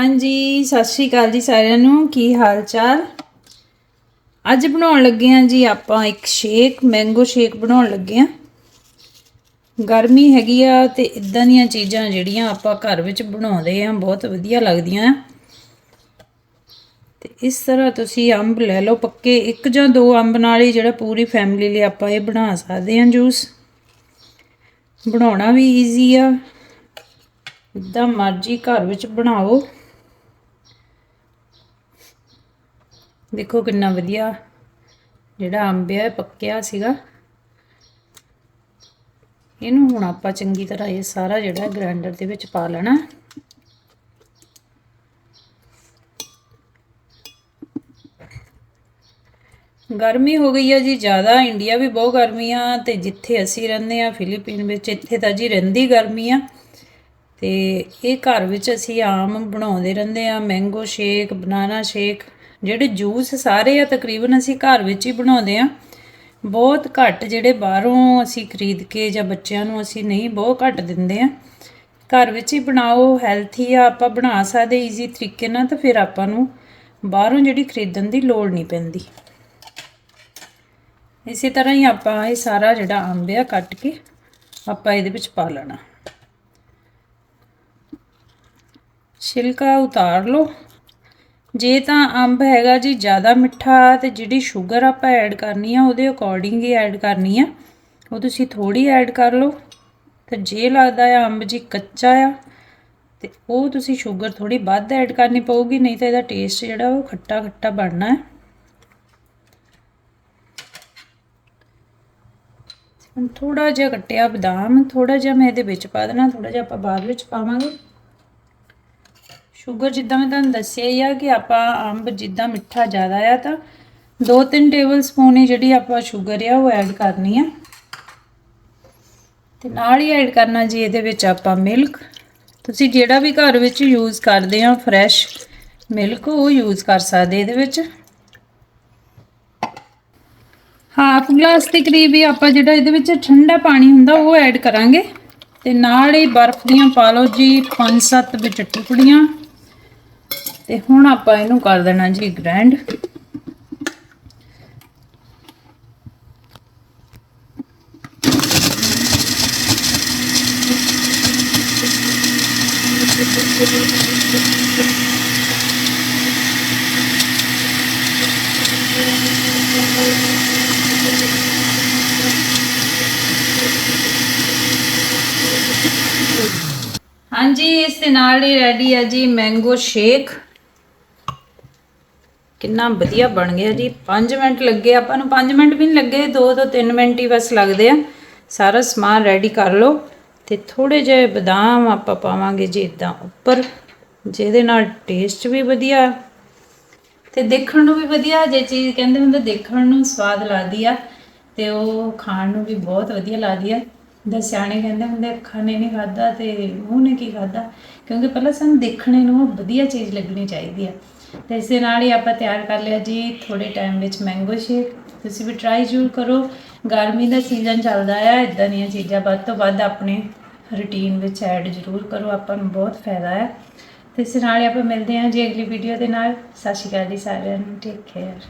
ਹਾਂਜੀ, ਸਤਿ ਸ਼੍ਰੀ ਅਕਾਲ ਜੀ ਸਾਰਿਆਂ ਨੂੰ। ਕੀ ਹਾਲ ਚਾਲ ਅੱਜ ਬਣਾਉਣ ਲੱਗੇ ਹਾਂ ਜੀ ਆਪਾਂ ਇੱਕ ਸ਼ੇਕ, ਮੈਂਗੋ ਸ਼ੇਕ ਬਣਾਉਣ ਲੱਗੇ ਹਾਂ। ਗਰਮੀ ਹੈਗੀ ਆ ਤੇ ਇਦਾਂ ਦੀਆਂ ਚੀਜ਼ਾਂ ਜਿਹੜੀਆਂ ਆਪਾਂ ਘਰ ਵਿੱਚ ਬਣਾਉਂਦੇ ਆ ਬਹੁਤ ਵਧੀਆ ਲੱਗਦੀਆਂ ਆ। ਤੇ ਇਸ ਤਰ੍ਹਾਂ ਤੁਸੀਂ ਅੰਬ ਲੈ ਲਓ ਪੱਕੇ, ਇੱਕ ਜਾਂ ਦੋ ਅੰਬ ਨਾਲ ਹੀ ਜਿਹੜਾ ਪੂਰੀ ਫੈਮਿਲੀ ਲਈ ਆਪਾਂ ਇਹ ਬਣਾ ਸਕਦੇ ਹਾਂ ਜੂਸ ਬਣਾਉਣਾ ਵੀ ਈਜ਼ੀ ਆ। ਜਿੱਦਾਂ ਮਰਜ਼ੀ ਘਰ ਵਿੱਚ ਬਣਾਓ। ਦੇਖੋ ਕਿੰਨਾ ਵਧੀਆ ਜਿਹੜਾ ਅੰਬ ਹੈ, ਪੱਕਿਆ ਸੀਗਾ। ਇਹਨੂੰ ਹੁਣ ਆਪਾਂ ਚੰਗੀ ਤਰ੍ਹਾਂ ਇਹ ਸਾਰਾ ਜਿਹੜਾ ਗ੍ਰਾਈਂਡਰ ਦੇ ਵਿੱਚ ਪਾ ਲੈਣਾ। ਗਰਮੀ ਹੋ ਗਈ ਆ ਜੀ, ਜ਼ਿਆਦਾ। ਇੰਡੀਆ ਵੀ ਬਹੁਤ ਗਰਮੀ ਆ ਤੇ ਜਿੱਥੇ ਅਸੀਂ ਰਹਿੰਦੇ ਆ, ਫਿਲੀਪੀਨ ਵਿੱਚ ਇੱਥੇ ਤਾਂ ਜੀ ਰਹਿੰਦੀ ਗਰਮੀ ਆ। ਤੇ ਇਹ ਘਰ ਵਿੱਚ ਅਸੀਂ ਆਮ ਬਣਾਉਂਦੇ ਰਹਿੰਦੇ ਆ, ਮੈਂਗੋ ਸ਼ੇਕ, ਬਨਾਨਾ ਸ਼ੇਕ। ਜਿਹੜੇ ਜੂਸ ਸਾਰੇ ਆ ਤਕਰੀਬਨ ਅਸੀਂ ਘਰ ਵਿੱਚ ਹੀ ਬਣਾਉਂਦੇ ਆ। ਬਹੁਤ ਘੱਟ ਜਿਹੜੇ ਬਾਹਰੋਂ ਅਸੀਂ ਖਰੀਦ ਕੇ ਜਾਂ ਬੱਚਿਆਂ ਨੂੰ ਅਸੀਂ ਨਹੀਂ, ਬਹੁਤ ਘੱਟ ਦਿੰਦੇ ਆ। ਘਰ ਵਿੱਚ ਹੀ ਬਣਾਓ ਹੈਲਥੀ ਆ, ਆਪਾਂ ਬਣਾ ਸਕਦੇ ਈਜ਼ੀ ਤਰੀਕੇ ਨਾਲ ਤਾਂ ਫਿਰ ਆਪਾਂ ਨੂੰ ਬਾਹਰੋਂ ਜਿਹੜੀ ਖਰੀਦਣ ਦੀ ਲੋੜ ਨਹੀਂ ਪੈਂਦੀ। ਇਸੇ ਤਰ੍ਹਾਂ ਹੀ ਆਪਾਂ ਇਹ ਸਾਰਾ ਜਿਹੜਾ ਅੰਬ ਆ ਕੱਟ ਕੇ ਆਪਾਂ ਇਹਦੇ ਵਿੱਚ ਪਾ ਲੈਣਾ। ਛਿਲਕਾ ਉਤਾਰ ਲਓ। ਜੇ ਤਾਂ ਅੰਬ ਹੈਗਾ ਜੀ ਜ਼ਿਆਦਾ ਮਿੱਠਾ ਤੇ ਜਿਹੜੀ ਸ਼ੂਗਰ ਆਪਾਂ ਐਡ ਕਰਨੀ ਆ ਉਹਦੇ ਅਕੋਰਡਿੰਗ ਹੀ ਐਡ ਕਰਨੀ ਆ। ਉਹ ਤੁਸੀਂ ਥੋੜੀ ਐਡ ਕਰ ਲਓ। ਤੇ ਜੇ ਲੱਗਦਾ ਆ ਅੰਬ ਜੀ ਕੱਚਾ ਆ, ਤੇ ਉਹ ਤੁਸੀਂ ਸ਼ੂਗਰ ਥੋੜੀ ਵੱਧ ਐਡ ਕਰਨੀ ਪਊਗੀ, ਨਹੀਂ ਤਾਂ ਇਹਦਾ ਟੇਸਟ ਜਿਹੜਾ ਉਹ ਖੱਟਾ ਖੱਟਾ ਬਣਨਾ ਹੈ। ਹੁਣ ਥੋੜਾ ਜਿਹਾ ਕੱਟਿਆ ਬਦਾਮ ਥੋੜਾ ਜਿਹਾ ਮੈਂ ਇਹਦੇ ਵਿੱਚ ਪਾ ਦੇਣਾ ਥੋੜਾ ਜਿਹਾ ਆਪਾਂ ਬਾਅਦ ਵਿੱਚ ਪਾਵਾਂਗੇ। ਸ਼ੂਗਰ ਜਿੱਦਾਂ ਮੈਂ ਤੁਹਾਨੂੰ ਦੱਸਿਆ ਹੀ ਆ ਕਿ ਆਪਾਂ ਅੰਬ ਜਿੱਦਾਂ ਮਿੱਠਾ ਜ਼ਿਆਦਾ ਆ ਤਾਂ 2-3 ਟੇਬਲ ਸਪੂਨ ਹੀ ਜਿਹੜੀ ਆਪਾਂ ਸ਼ੂਗਰ ਆ ਉਹ ਐਡ ਕਰਨੀ ਆ। ਤੇ ਨਾਲ ਹੀ ਐਡ ਕਰਨਾ ਜੀ ਇਹਦੇ ਵਿੱਚ ਆਪਾਂ ਮਿਲਕ ਤੁਸੀਂ ਜਿਹੜਾ ਵੀ ਘਰ ਵਿੱਚ ਯੂਜ਼ ਕਰਦੇ ਆ ਫਰੈਸ਼ ਮਿਲਕ ਉਹ ਯੂਜ਼ ਕਰ ਸਕਦੇ ਇਹਦੇ ਵਿੱਚ। ਹਾਫ ਗਲਾਸ ਦੇ ਕਰੀਬ ਹੀ ਆਪਾਂ ਜਿਹੜਾ ਇਹਦੇ ਵਿੱਚ ਠੰਡਾ ਪਾਣੀ ਹੁੰਦਾ ਉਹ ਐਡ ਕਰਾਂਗੇ। ਤੇ ਨਾਲ ਹੀ ਬਰਫ਼ ਦੀਆਂ ਪਾ ਲਓ ਜੀ 5-7 ਵਿੱਚ ਟੁਕੜੀਆਂ। ਤੇ ਹੁਣ ਆਪਾਂ ਇਹਨੂੰ ਕਰ ਦੇਣਾ ਜੀ ਗ੍ਰੈਂਡ ਹਾਂਜੀ, ਇਸ ਦੇ ਨਾਲ ਹੀ ਰੈਡੀ ਹੈ ਜੀ ਮੈਂਗੋ ਸ਼ੇਕ ਕਿੰਨਾ ਵਧੀਆ ਬਣ ਗਿਆ ਜੀ। 5 ਮਿੰਟ ਲੱਗੇ, ਆਪਾਂ ਨੂੰ 5 ਮਿੰਟ ਵੀ ਨਹੀਂ ਲੱਗੇ 2 ਤੋਂ 3 ਮਿੰਟ ਹੀ ਬਸ ਲੱਗਦੇ ਆ। ਸਾਰਾ ਸਮਾਨ ਰੈਡੀ ਕਰ ਲਓ ਤੇ ਥੋੜੇ ਜਿਹੇ ਬਦਾਮ ਆਪਾਂ ਪਾਵਾਂਗੇ ਜੀ ਇਦਾਂ ਉੱਪਰ, ਜਿਹਦੇ ਨਾਲ ਟੇਸਟ ਵੀ ਵਧੀਆ ਤੇ ਦੇਖਣ ਨੂੰ ਵੀ ਵਧੀਆ, ਜੇ ਚੀਜ਼ ਕਹਿੰਦੇ ਹੁੰਦੇ ਦੇਖਣ ਨੂੰ ਸਵਾਦ ਲੱਗਦੀ ਆ, ਤੇ ਉਹ ਖਾਣ ਨੂੰ ਵੀ ਬਹੁਤ ਵਧੀਆ ਲੱਗਦੀ ਆ। ਦਾ ਸਿਆਣੇ ਕਹਿੰਦੇ ਹੁੰਦੇ ਅੱਖਾਂ ਨੇ ਨਹੀਂ ਖਾਦਾ ਤੇ ਮੂੰਹ ਨੇ ਕੀ ਖਾਦਾ ਕਿਉਂਕਿ ਪਹਿਲਾਂ ਸਾਨੂੰ ਦੇਖਣੇ ਨੂੰ ਵਧੀਆ ਚੀਜ਼ ਲੱਗਣੀ ਚਾਹੀਦੀ ਆ। ਤੇ ਦੇ ਨਾਲ ਹੀ ਆਪਾਂ ਤਿਆਰ ਕਰ ਲਿਆ ਜੀ ਥੋੜੇ ਟਾਈਮ ਵਿੱਚ ਮੈਂਗੋ ਸ਼ੇਕ ਤੁਸੀਂ ਵੀ ਟਰਾਈ ਜ਼ਰੂਰ ਕਰੋ। ਗਰਮੀ ਦਾ ਸੀਜ਼ਨ ਚੱਲਦਾ ਆ ਇਦਾਂ ਦੀਆਂ ਚੀਜ਼ਾਂ ਵੱਧ ਤੋਂ ਵੱਧ ਆਪਣੇ ਰੁਟੀਨ ਵਿੱਚ ਐਡ ਜ਼ਰੂਰ ਕਰੋ, ਆਪਾਂ ਨੂੰ ਬਹੁਤ ਫਾਇਦਾ ਹੈ ਤੇ ਇਸ ਨਾਲ ਹੀ ਆਪਾਂ ਮਿਲਦੇ ਹਾਂ ਜੀ ਅਗਲੀ ਵੀਡੀਓ ਦੇ ਨਾਲ। ਸਤਿ ਸ਼੍ਰੀ ਅਕਾਲ ਜੀ ਸਾਰਿਆਂ ਨੂੰ ਟੇਕ ਕੇਅਰ